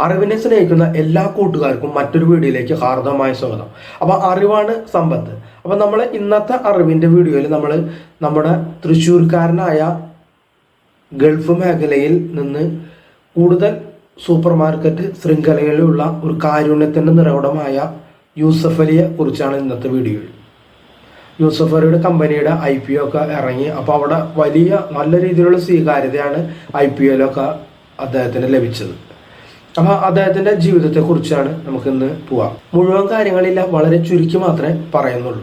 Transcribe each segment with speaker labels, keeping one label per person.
Speaker 1: അറിവിനെ സ്നേഹിക്കുന്ന എല്ലാ കൂട്ടുകാർക്കും മറ്റൊരു വീഡിയോയിലേക്ക് ഹാർദമായ സ്വാഗതം. അപ്പോൾ അറിവാണ് സമ്പത്ത്. അപ്പോൾ നമ്മൾ ഇന്നത്തെ അറിവിന്റെ വീഡിയോയിൽ നമ്മൾ നമ്മുടെ തൃശ്ശൂർക്കാരനായ ഗൾഫ് മേഖലയിൽ നിന്ന് കൂടുതൽ സൂപ്പർ മാർക്കറ്റ് ശൃംഖലയിലുള്ള ഒരു കാരുണ്യത്തിന്റെ നിറവിടമായ യൂസഫ് അലിയെ കുറിച്ചാണ് ഇന്നത്തെ വീഡിയോയിൽ യൂസഫ് അലിയുടെ കമ്പനിയുടെ ഐ പി ഒക്കെ ഇറങ്ങി. അപ്പോൾ അവിടെ വലിയ നല്ല രീതിയിലുള്ള സ്വീകാര്യതയാണ് ഐ പി ഒയിലൊക്കെ അദ്ദേഹത്തിന് ലഭിച്ചത്. അപ്പോൾ അദ്ദേഹത്തിന്റെ ജീവിതത്തെക്കുറിച്ചാണ് നമുക്കിന്ന് പോവാം. മുഴുവൻ കാര്യങ്ങളില്ല വളരെ ചുരുക്കി മാത്രമേ പറയുന്നുള്ളൂ.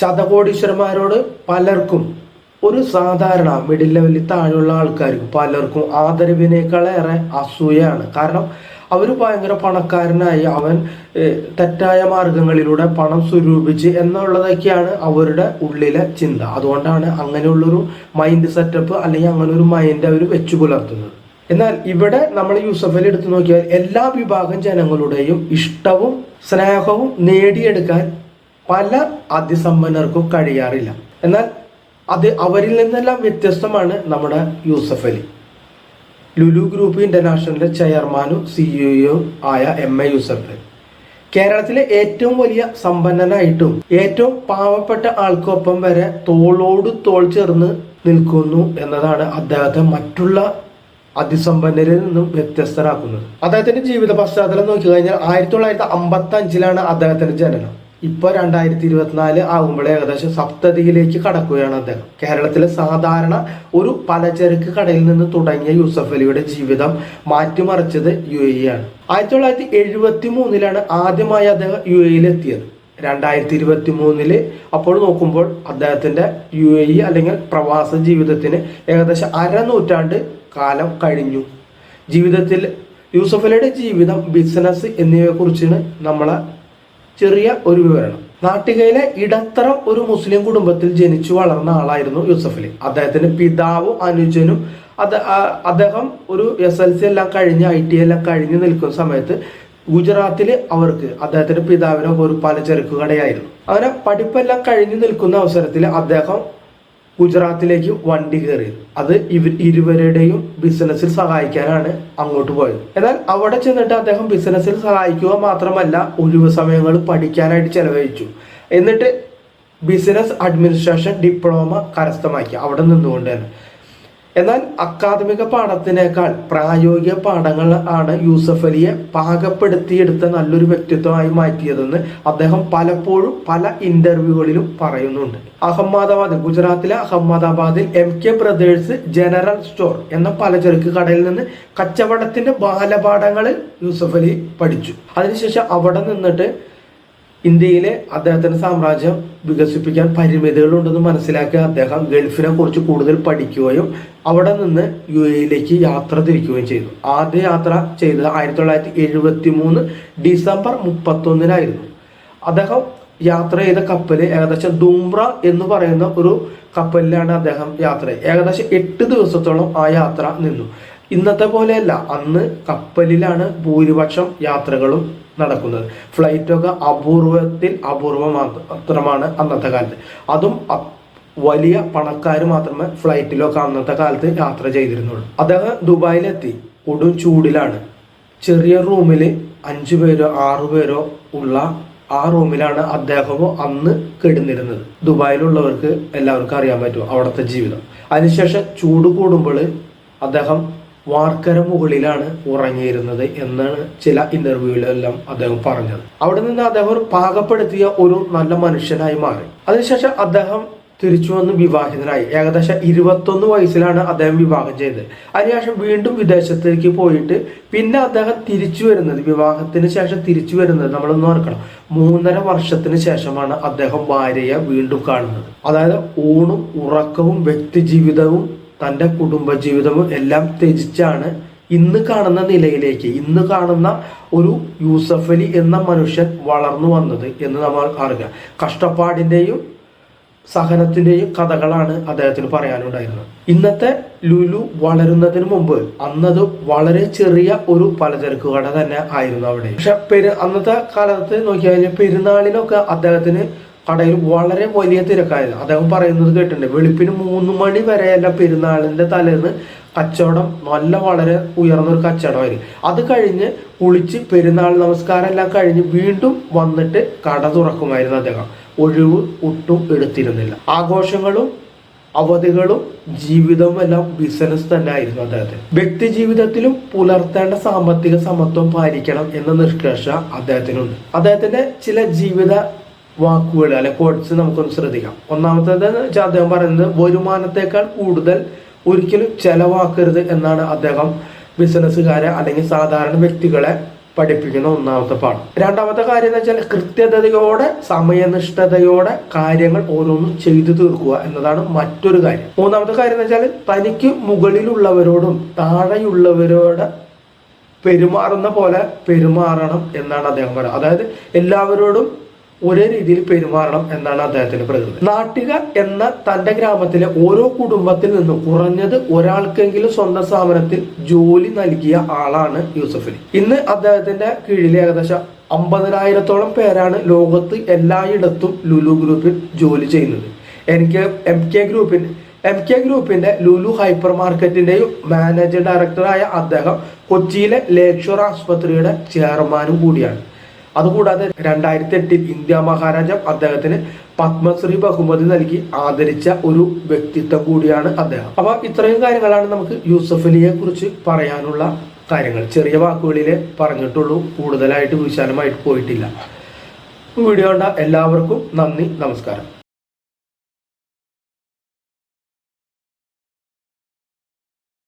Speaker 1: ശതകോടീശ്വരന്മാരോട് പലർക്കും ഒരു സാധാരണ മിഡിൽ ലെവലിൽ താഴെയുള്ള ആൾക്കാർക്ക് പലർക്കും ആദരവിനേക്കാളേറെ അസൂയാണ് കാരണം അവർ ഭയങ്കര പണക്കാരനായി അവൻ തെറ്റായ മാർഗങ്ങളിലൂടെ പണം സ്വരൂപിച്ച് എന്നുള്ളതൊക്കെയാണ് അവരുടെ ഉള്ളിലെ ചിന്ത. അതുകൊണ്ടാണ് അങ്ങനെയുള്ളൊരു മൈൻഡ് സെറ്റപ്പ് അല്ലെങ്കിൽ അങ്ങനെ ഒരു മൈൻഡ് അവർ വെച്ചു പുലർത്തുന്നത്. എന്നാൽ ഇവിടെ നമ്മൾ യൂസഫ് അലി എടുത്തു നോക്കിയാൽ എല്ലാ വിഭാഗം ജനങ്ങളുടെയും ഇഷ്ടവും സ്നേഹവും നേടിയെടുക്കാൻ പല അതിസമ്പന്നർക്കും കഴിയാറില്ല. എന്നാൽ അത് അവരിൽ നിന്നെല്ലാം വ്യത്യസ്തമാണ് നമ്മുടെ യൂസഫ് അലി. ലുലു ഗ്രൂപ്പ് ഇന്റർനാഷണലിന്റെ ചെയർമാനും സിഇഒ ആയ എം എ യൂസഫ് അലി. കേരളത്തിലെ ഏറ്റവും വലിയ സമ്പന്നനായിട്ടും ഏറ്റവും പാവപ്പെട്ട ആൾക്കൊപ്പം വരെ തോളോട് തോൾ ചേർന്ന് നിൽക്കുന്നു എന്നതാണ് അദ്ദേഹത്തെ മറ്റുള്ള അതിസമ്പന്നരിൽ നിന്നും വ്യത്യസ്തരാക്കുന്നത്. അദ്ദേഹത്തിന്റെ ജീവിത പശ്ചാത്തലം നോക്കി കഴിഞ്ഞാൽ ആയിരത്തി തൊള്ളായിരത്തി അമ്പത്തി അഞ്ചിലാണ് അദ്ദേഹത്തിന്റെ ജനനം. ഇപ്പൊ രണ്ടായിരത്തി ഇരുപത്തിനാല് ആകുമ്പോൾ ഏകദേശം സപ്തതിയിലേക്ക് കടക്കുകയാണ് അദ്ദേഹം. കേരളത്തിലെ സാധാരണ ഒരു പലചരക്ക് കടയിൽ നിന്ന് തുടങ്ങിയ യൂസഫ് അലിയുടെ ജീവിതം മാറ്റിമറിച്ചത് യു എ ആണ്. ആയിരത്തി തൊള്ളായിരത്തി എഴുപത്തി മൂന്നിലാണ് ആദ്യമായി അദ്ദേഹം യു എയിൽ എത്തിയത് രണ്ടായിരത്തി ഇരുപത്തി മൂന്നിൽ അപ്പോൾ നോക്കുമ്പോൾ അദ്ദേഹത്തിന്റെ യു എ ഇ അല്ലെങ്കിൽ പ്രവാസ ജീവിതത്തിന് ഏകദേശം അരനൂറ്റാണ്ട് കാലം കഴിഞ്ഞു. ജീവിതത്തിൽ യൂസഫ് അലിയുടെ ജീവിതം ബിസിനസ് എന്നിവയെ കുറിച്ചാണ് നമ്മളെ ചെറിയ ഒരു വിവരണം. നാട്ടികയിലെ ഇടത്തരം ഒരു മുസ്ലിം കുടുംബത്തിൽ ജനിച്ചു വളർന്ന ആളായിരുന്നു യൂസഫ് അലി അദ്ദേഹത്തിന്റെ പിതാവും അനുജനും അത് അദ്ദേഹം ഒരു എസ് എൽ സി എല്ലാം കഴിഞ്ഞ് ഐ ടി എല്ലാം കഴിഞ്ഞ് നിൽക്കുന്ന സമയത്ത് ഗുജറാത്തിൽ അവർക്ക് അദ്ദേഹത്തിന്റെ പിതാവിന് ഒരു പലചരക്ക് കടയായിരുന്നു. അങ്ങനെ പഠിപ്പെല്ലാം കഴിഞ്ഞു നിൽക്കുന്ന അവസരത്തിൽ അദ്ദേഹം ഗുജറാത്തിലേക്ക് വണ്ടി കയറിയത് അത് ഇവർ ഇരുവരുടെയും ബിസിനസ്സിൽ സഹായിക്കാനാണ് അങ്ങോട്ട് പോയത്. എന്നാൽ അവിടെ ചെന്നിട്ട് അദ്ദേഹം ബിസിനസ്സിൽ സഹായിക്കുക മാത്രമല്ല ഒഴിവ് സമയങ്ങൾ പഠിക്കാനായിട്ട് ചെലവഴിച്ചു. എന്നിട്ട് ബിസിനസ് അഡ്മിനിസ്ട്രേഷൻ ഡിപ്ലോമ കരസ്ഥമാക്കി. അവിടെ നിന്നുകൊണ്ട് തന്നെ. എന്നാൽ അക്കാദമിക പാഠത്തിനേക്കാൾ പ്രായോഗിക പാഠങ്ങൾ ആണ് യൂസഫ് അലിയെ പാകപ്പെടുത്തിയെടുത്ത നല്ലൊരു വ്യക്തിത്വമായി മാറ്റിയതെന്ന് അദ്ദേഹം പലപ്പോഴും പല ഇന്റർവ്യൂകളിലും പറയുന്നുണ്ട്. അഹമ്മദാബാദ് ഗുജറാത്തിലെ അഹമ്മദാബാദിൽ M K brothers general store എന്ന പലചരക്ക് കടയിൽ നിന്ന് കച്ചവടത്തിന്റെ ബാലപാഠങ്ങൾ യൂസഫ് അലി പഠിച്ചു. അതിനുശേഷം അവിടെ നിന്നിട്ട് ഇന്ത്യയിലെ അദ്ദേഹത്തിന്റെ സാമ്രാജ്യം വികസിപ്പിക്കാൻ പരിമിതികൾ ഉണ്ടെന്ന് മനസ്സിലാക്കി അദ്ദേഹം ഗൾഫിനെ കുറിച്ച് കൂടുതൽ പഠിക്കുകയും അവിടെ നിന്ന് യു എയിലേക്ക് യാത്ര തിരിക്കുകയും ചെയ്തു. ആദ്യ യാത്ര ചെയ്തത് ആയിരത്തി തൊള്ളായിരത്തി എഴുപത്തി മൂന്ന് ഡിസംബർ മുപ്പത്തൊന്നിനായിരുന്നു. അദ്ദേഹം യാത്ര ചെയ്ത കപ്പൽ ഏകദേശം ദുംബ്ര എന്ന് പറയുന്ന ഒരു കപ്പലിലാണ് അദ്ദേഹം യാത്ര ഏകദേശം എട്ട് ദിവസത്തോളം ആ യാത്ര നിന്നു. ഇന്നത്തെ പോലെയല്ല. അന്ന് കപ്പലിലാണ് ഭൂരിപക്ഷം യാത്രകളും നടക്കുന്നത്. ഫ്ലൈറ്റൊക്കെ അപൂർവത്തിൽ അപൂർവം മാത്രമാണ് അന്നത്തെ കാലത്ത്. അതും വലിയ പണക്കാർ മാത്രമേ ഫ്ലൈറ്റിലൊക്കെ അന്നത്തെ കാലത്ത് യാത്ര ചെയ്തിരുന്നുള്ളൂ. അദ്ദേഹം ദുബായിലെത്തി. കൊടും ചൂടിലാണ്. ചെറിയ റൂമിൽ അഞ്ചു പേരോ ആറു പേരോ ഉള്ള ആ റൂമിലാണ് അദ്ദേഹവും അന്ന് കിടന്നിരുന്നത്. ദുബായിലുള്ളവർക്ക് എല്ലാവർക്കും അറിയാൻ പറ്റും അവിടുത്തെ ജീവിതം. അതിനുശേഷം ചൂട് കൂടുമ്പോൾ അദ്ദേഹം വാർക്കര മുകളിലാണ് ഉറങ്ങിയിരുന്നത് എന്നാണ് ചില ഇന്റർവ്യൂവിലെല്ലാം അദ്ദേഹം പറഞ്ഞത്. അവിടെ നിന്ന് അദ്ദേഹം പാകപ്പെടുത്തിയ ഒരു നല്ല മനുഷ്യനായി മാറി. അതിനുശേഷം അദ്ദേഹം തിരിച്ചു വന്ന് വിവാഹിതനായി. ഏകദേശം ഇരുപത്തൊന്ന് വയസ്സിലാണ് അദ്ദേഹം വിവാഹം ചെയ്തത്. അതിനുശേഷം വീണ്ടും വിദേശത്തേക്ക് പോയിട്ട് പിന്നെ അദ്ദേഹം തിരിച്ചു വരുന്നത്. വിവാഹത്തിന് ശേഷം തിരിച്ചു വരുന്നത് നമ്മളൊന്ന് ഓർക്കണം. മൂന്നര വർഷത്തിന് ശേഷമാണ് അദ്ദേഹം ഭാര്യയെ വീണ്ടും കാണുന്നത്. അതായത് ഊണും ഉറക്കവും വ്യക്തി ജീവിതവും തന്റെ കുടുംബജീവിതവും എല്ലാം ത്യജിച്ചാണ് ഇന്ന് കാണുന്ന നിലയിലേക്ക് ഇന്ന് കാണുന്ന ഒരു യൂസഫ് അലി എന്ന മനുഷ്യൻ വളർന്നു വന്നത് എന്ന് നമ്മൾ അറിയാം കഷ്ടപ്പാടിന്റെയും സഹനത്തിന്റെയും കഥകളാണ് അദ്ദേഹത്തിന് പറയാനുണ്ടായിരുന്നത്. ഇന്നത്തെ ലുലു വളരുന്നതിന് മുമ്പ് അന്നത് വളരെ ചെറിയ ഒരു പലചരക്ക് കട തന്നെ ആയിരുന്നു അവിടെ. പക്ഷെ പെരു അന്നത്തെ കാലത്ത് നോക്കിയാൽ കഴിഞ്ഞാൽ പെരുന്നാളിനൊക്കെ അദ്ദേഹത്തിന് കടയിൽ വളരെ വലിയ തിരക്കായിരുന്നു. അദ്ദേഹം പറയുന്നത് കേട്ടിട്ടുണ്ട് വെളുപ്പിന് മൂന്ന് മണി വരെയല്ല പെരുന്നാളിന്റെ തലേന്ന് കച്ചവടം നല്ല വളരെ ഉയർന്നൊരു കച്ചവടമായിരുന്നു. അത് കഴിഞ്ഞ് കുളിച്ച് പെരുന്നാൾ നമസ്കാരം എല്ലാം കഴിഞ്ഞ് വീണ്ടും വന്നിട്ട് കട തുറക്കുമായിരുന്നു അദ്ദേഹം. ഒഴിവ് ഒട്ടും എടുത്തിരുന്നില്ല. ആഘോഷങ്ങളും അവധികളും ജീവിതവും എല്ലാം ബിസിനസ് തന്നെ ആയിരുന്നു അദ്ദേഹത്തിന്. വ്യക്തി ജീവിതത്തിലും പുലർത്തേണ്ട സാമ്പത്തിക സമത്വം പാലിക്കണം എന്ന നിഷ്കർഷ അദ്ദേഹത്തിനുണ്ട്. അദ്ദേഹത്തിന്റെ ചില ജീവിത വാക്കുകൾ അല്ലെ കോഡ്സ് നമുക്കൊന്ന് ശ്രദ്ധിക്കാം. ഒന്നാമത്തേത് വെച്ചാൽ അദ്ദേഹം പറയുന്നത് വരുമാനത്തെക്കാൾ കൂടുതൽ ഒരിക്കലും ചെലവാക്കരുത് എന്നാണ് അദ്ദേഹം ബിസിനസ്സുകാരെ അല്ലെങ്കിൽ സാധാരണ വ്യക്തികളെ പഠിപ്പിക്കുന്ന ഒന്നാമത്തെ പാഠം. രണ്ടാമത്തെ കാര്യം എന്ന് വെച്ചാൽ കൃത്യതയോടെ സമയനിഷ്ഠതയോടെ കാര്യങ്ങൾ ഓരോന്നും ചെയ്തു തീർക്കുക എന്നതാണ് മറ്റൊരു കാര്യം. മൂന്നാമത്തെ കാര്യം എന്ന് വെച്ചാൽ തനിക്ക് മുകളിലുള്ളവരോടും താഴെയുള്ളവരോട് പെരുമാറുന്ന പോലെ പെരുമാറണം എന്നാണ് അദ്ദേഹം പറയുന്നത്. അതായത് എല്ലാവരോടും ഒരേ രീതിയിൽ പെരുമാറണം എന്നാണ് അദ്ദേഹത്തിന്റെ പ്രകൃതി. നാട്ടിക എന്ന തന്റെ ഗ്രാമത്തിലെ ഓരോ കുടുംബത്തിൽ നിന്നും കുറഞ്ഞത് ഒരാൾക്കെങ്കിലും സ്വന്തം സ്ഥാപനത്തിൽ ജോലി നൽകിയ ആളാണ് യൂസഫലി ഇന്ന് അദ്ദേഹത്തിന്റെ കീഴിൽ ഏകദേശം അമ്പതിനായിരത്തോളം പേരാണ് ലോകത്ത് എല്ലായിടത്തും ലുലു ഗ്രൂപ്പിൽ ജോലി ചെയ്യുന്നത്. എനിക്ക് എം കെ ഗ്രൂപ്പിന്റെ എം കെ ഗ്രൂപ്പിന്റെ ലുലു ഹൈപ്പർ മാർക്കറ്റിന്റെയും മാനേജർ ഡയറക്ടറായ അദ്ദേഹം കൊച്ചിയിലെ ലേക്ഷർ ആശുപത്രിയുടെ ചെയർമാനും കൂടിയാണ്. അതുകൂടാതെ രണ്ടായിരത്തി എട്ടിൽ ഇന്ത്യ മഹാരാജാവ് അദ്ദേഹത്തിന് പത്മശ്രീ ബഹുമതി നൽകി ആദരിച്ച ഒരു വ്യക്തിത്വം കൂടിയാണ് അദ്ദേഹം. അപ്പൊ ഇത്രയും കാര്യങ്ങളാണ് നമുക്ക് യൂസഫ് അലിയെ കുറിച്ച് പറയാനുള്ള കാര്യങ്ങൾ. ചെറിയ വാക്കുകളിലെ പറഞ്ഞിട്ടുള്ളൂ. കൂടുതലായിട്ട് വിശാലമായിട്ട് പോയിട്ടില്ല. വീഡിയോ കണ്ട എല്ലാവർക്കും നന്ദി നമസ്കാരം.